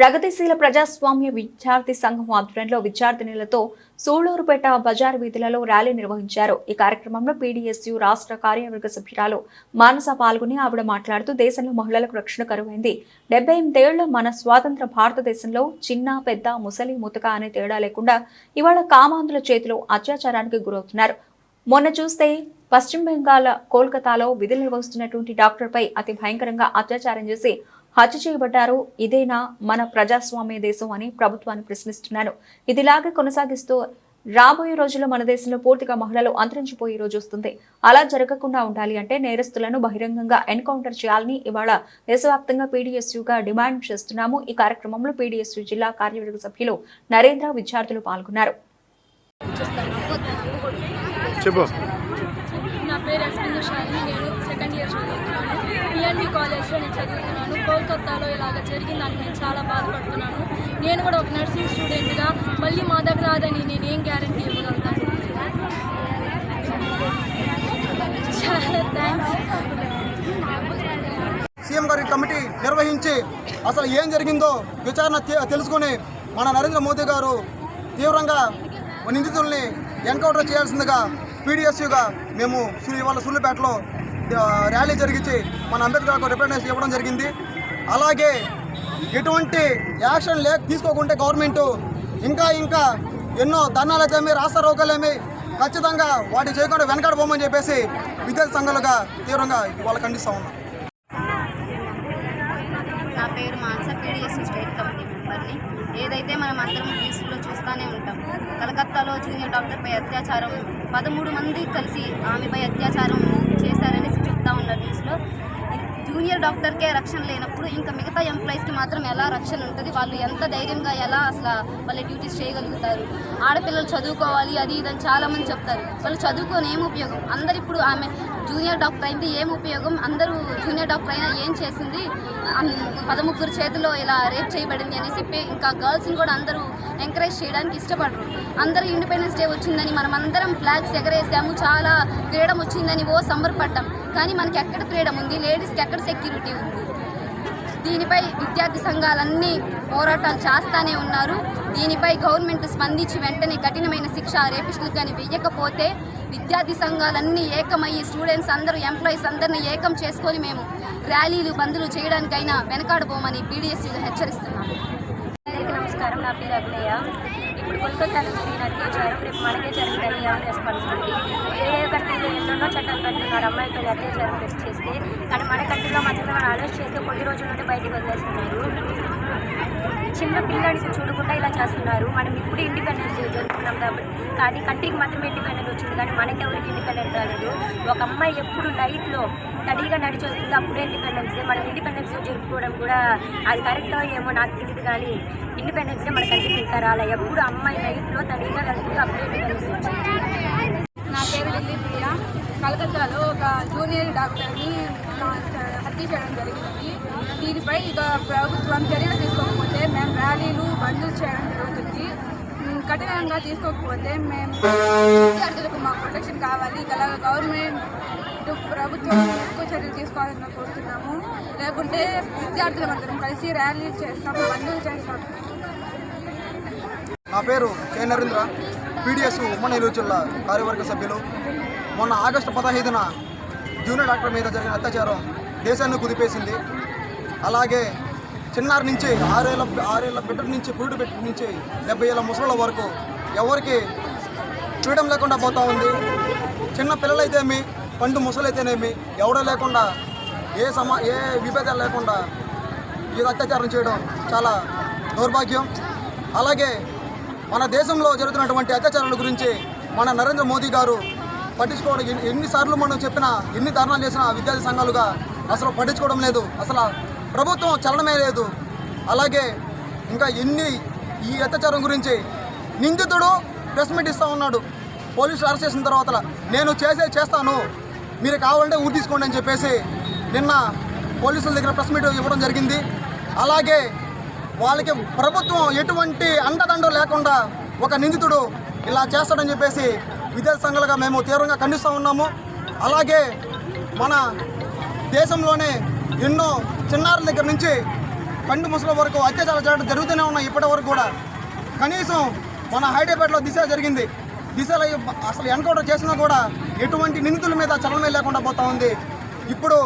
ప్రగతిశీల ప్రజాస్వామ్య విద్యార్థి సంఘం ఆధ్వర్యంలో విద్యార్థినులతో సూళ్ళూరుపేట బజార్ వీధులలో ర్యాలీ నిర్వహించారు. ఈ కార్యక్రమంలో పీడీఎస్యు రాష్ట్ర కార్యవర్గ సభ్యురాలు మానస పాల్గొని ఆవిడ మాట్లాడుతూ దేశంలో మహిళలకు రక్షణ కరువైంది. డెబ్బై ఎనిమిదేళ్ళ మన స్వాతంత్ర భారతదేశంలో చిన్న పెద్ద ముసలి ముతక అనే తేడా లేకుండా ఇవాళ కామాంధుల చేతిలో అత్యాచారానికి గురవుతున్నారు. మొన్న చూస్తే పశ్చిమ బెంగాల్ కోల్కతాలో విధులు నిర్వహిస్తున్నటువంటి డాక్టర్పై అతి భయంకరంగా అత్యాచారం చేసి హత్య చేయబడ్డారు. ఇదేనా మన ప్రజాస్వామ్య దేశం అని ప్రభుత్వాన్ని ప్రశ్నిస్తున్నాను ఇదిలాగే కొనసాగిస్తూ రాబోయే రోజుల్లో మన దేశంలో పూర్తిగా మహిళలు అంతరించిపోయే రోజు వస్తుంది. అలా జరగకుండా ఉండాలి అంటే నేరస్తులను బహిరంగంగా ఎన్కౌంటర్ చేయాలని ఇవాళ దేశవ్యాప్తంగా పీడీఎస్యూగా డిమాండ్ చేస్తున్నాము. ఈ కార్యక్రమంలో పీడీఎస్యూ జిల్లా కార్యవర్గ సభ్యులు నరేంద్ర విద్యార్థులు పాల్గొన్నారు. చెప్పు. నా పేరు నేను సెకండ్ ఇయర్ చదువుతున్నాను కాలేజ్లో నేను చదువుతున్నాను. కోల్కత్తాలో ఇలాగ జరిగిందని నేను చాలా బాధపడుతున్నాను. నేను కూడా ఒక నర్సింగ్ స్టూడెంట్గా మళ్ళీ మా దగ్గర రాదని నేను ఏం గ్యారంటీ ఇవ్వగలుగుతాను చాలా థ్యాంక్స్ సీఎం గారి కమిటీ నిర్వహించి అసలు ఏం జరిగిందో విచారణ తెలుసుకుని తెలుసుకొని మన నరేంద్ర మోదీ గారు తీవ్రంగా నిందితుల్ని ఎన్కౌంటర్ చేయాల్సిందిగా పీడిఎస్యుగా మేము ఇవాళ సూళ్ళుపేటలో ర్యాలీ జరిగించి మన అంబేద్కర్కు రిప్రజెంటేషన్ ఇవ్వడం జరిగింది. అలాగే ఎటువంటి యాక్షన్ లేక తీసుకోకుంటే గవర్నమెంట్ ఇంకా ఇంకా ఎన్నో ధర్నాలైతేమి రాష్ట్ర రోగాలేమి ఖచ్చితంగా వాటి చేయకుండా వెనకాడబోమని చెప్పేసి విద్యార్థి సంఘాలుగా తీవ్రంగా వాళ్ళు ఖండిస్తూ ఉన్నాం. నా పేరు మాన్స స్టేట్ కమిటీ మెంబర్ని. ఏదైతే మనం అందరం న్యూస్లో చూస్తూనే ఉంటాం. కలకత్తాలో జూనియర్ డాక్టర్పై అత్యాచారం పదమూడు మంది కలిసి ఆమెపై అత్యాచారం చేశారనేసి చెప్తా ఉన్నారు న్యూస్లో. జూనియర్ డాక్టర్కే రక్షణ లేనప్పుడు ఇంకా మిగతా ఎంప్లాయీస్కి మాత్రం ఎలా రక్షణ ఉంటుంది? వాళ్ళు ఎంత ధైర్యంగా ఎలా అసలు వాళ్ళ డ్యూటీస్ చేయగలుగుతారు? ఆడపిల్లలు చదువుకోవాలి అది ఇదని చాలామంది చెప్తారు. వాళ్ళు చదువుకొని ఏం ఉపయోగం? అందరు ఇప్పుడు ఆమె జూనియర్ డాక్టర్ అయింది ఏం ఉపయోగం? అందరూ జూనియర్ డాక్టర్ అయినా ఏం చేసింది? పదముగ్గురు చేతిలో ఇలా రేప్ చేయబడింది అనేసి ఇంకా గర్ల్స్ని కూడా అందరూ ఎంకరేజ్ చేయడానికి ఇష్టపడరు. అందరూ ఇండిపెండెన్స్ డే వచ్చిందని మనం అందరం ఫ్లాగ్స్ ఎగరేసాము చాలా ఫ్రీడమ్ వచ్చిందని ఓ సంబరపడ్డాం. కానీ మనకి ఎక్కడ ఫ్రీడమ్ ఉంది? లేడీస్కి ఎక్కడ సెక్యూరిటీ ఉంది? దీనిపై విద్యార్థి సంఘాలన్నీ పోరాటాలు చేస్తానే ఉన్నారు. దీనిపై గవర్నమెంట్ స్పందించి వెంటనే కఠినమైన శిక్ష రేపిస్టులకు కానీ వెయ్యకపోతే విద్యార్థి సంఘాలన్నీ ఏకమయ్యి స్టూడెంట్స్ అందరూ ఎంప్లాయీస్ అందరినీ ఏకం చేసుకొని మేము ర్యాలీలు బందులు చేయడానికైనా వెనకాడబోమని బీడీఎస్సీలు హెచ్చరిస్తున్నాము అందరికీ నమస్కారం. నా పేరు అభినయ. ఇప్పుడు కోల్కతాలో జరిగిన అత్యాచారం రేపు మనకే జరుగుతుంది ఎవరి రెస్పాన్సిబిలిటీ ఏ కంట్రీలో ఎన్నెన్నో చట్టాలు కట్టున్నారు అమ్మాయిలపై అత్యాచారం టెస్ట్ చేస్తే కానీ మన కంట్రీలో మాత్రమే మనం అరెస్ట్ చేస్తే కొద్ది రోజుల్లోనే బయటకు వదిలేస్తున్నారు. చిన్న పిల్లడికి చూడకుండా ఇలా చేస్తున్నారు. మనం ఇప్పుడు ఇండిపెండెన్స్ డే జరుపుకున్నాం కాబట్టి కానీ కంట్రీకి మాత్రమే ఇండిపెండెన్స్ వచ్చింది. కానీ మనకి ఎవరికి ఇండిపెండెన్స్ రాలేదు. ఒక అమ్మాయి ఎప్పుడు నైట్లో స్టడీగా నడిచి వస్తుంది అప్పుడే ఇండిపెండెన్స్ డే మనం ఇండిపెండెన్స్ డే జరుపుకోవడం కూడా అది కరెక్టో ఏమో నాకు తెలియదు కానీ ఇండిపెండెన్స్ డే మన కంట్రీకి ఇంకా రాలే ఎప్పుడు అమ్మాయి లైఫ్లో తడిగా వెళ్తుంది అప్పుడే ఇండిపెండెన్స్ వచ్చింది. నా పేరు ఢిల్లీ ప్రియ. కలకత్తాలో ఒక జూనియర్ డాక్టర్ని హత్య చేయడం జరిగింది. దీనిపై ఇక ప్రభుత్వం చర్యలు తీసుకోకపోతే మేము ర్యాలీలు బంద్ చేయడం జరుగుతుంది. కఠినంగా తీసుకోకపోతే మేము విద్యార్థులకు మాకు ప్రొటెక్షన్ కావాలి. ఇక గవర్నమెంట్ ఇటు ప్రభుత్వం ఎక్కువ చర్యలు తీసుకోవాలని కోరుతున్నాము. లేకుంటే విద్యార్థులు అందరం కలిసి ర్యాలీ చేస్తాము బంధువులు చేస్తాము నా పేరు కే నరేంద్ర. పీడిఎస్ ఉమ్మడి నెల్లూరు జిల్లా కార్యవర్గ సభ్యులు. మొన్న ఆగస్టు పదహైదున జూనియర్ డాక్టర్ మీద జరిగిన అత్యాచారం దేశాన్ని కుదిపేసింది. అలాగే చిన్నారి నుంచి ఆరేళ్ళ ఆరేళ్ళ బిడ్డ నుంచి పురుడు బిడ్డ నుంచి డెబ్బై ఏళ్ళ ముసళ్ళ వరకు ఎవరికి ఫ్రీడమ్ లేకుండా పోతూ ఉంది. చిన్న పిల్లలైతేమి పండు ముసలైతేనేమి? ఎవడో లేకుండా ఏ సమా ఏ విభేదాలు లేకుండా ఈ అత్యాచారం చేయడం చాలా దౌర్భాగ్యం. అలాగే మన దేశంలో జరుగుతున్నటువంటి అత్యాచారాల గురించి మన నరేంద్ర మోదీ గారు పట్టించుకోవడం ఎన్ని- ఎన్నిసార్లు మనం చెప్పినా ఎన్ని ధర్నాలు చేసినా విద్యార్థి సంఘాలుగా అసలు పట్టించుకోవడం లేదు. అసలు ప్రభుత్వం చలనమే లేదు. అలాగే ఇంకా ఎన్ని ఈ అత్యాచారం గురించి నిందితుడు ప్రెస్ మీట్ ఇస్తూ ఉన్నాడు. పోలీసులు అరెస్ట్ చేసిన తర్వాత నేను చేసే చేస్తాను. మీరు కావాలంటే ఊరు తీసుకోండి అని చెప్పేసి నిన్న పోలీసుల దగ్గర ప్రెస్ మీట్ ఇవ్వడం జరిగింది. అలాగే వాళ్ళకి ప్రభుత్వం ఎటువంటి అండదండ లేకుండా ఒక నిందితుడు ఇలా చేస్తాడని చెప్పేసి విద్యార్థి సంఘాలుగా మేము తీవ్రంగా ఖండిస్తూ ఉన్నాము. అలాగే మన దేశంలోనే ఎన్నో చిన్నారుల దగ్గర నుంచి పండు ముసలి వరకు అత్యాచారాలు జరగడం జరుగుతూనే ఉన్నాయి. ఇప్పటి వరకు కూడా కనీసం మన హైదరాబాద్లో దిశ జరిగింది. దిశలో అసలు ఎన్కౌంటర్ చేసినా కూడా ఎటువంటి నిందితుల మీద చలనం లేకుండా పోతా ఉంది. ఇప్పుడు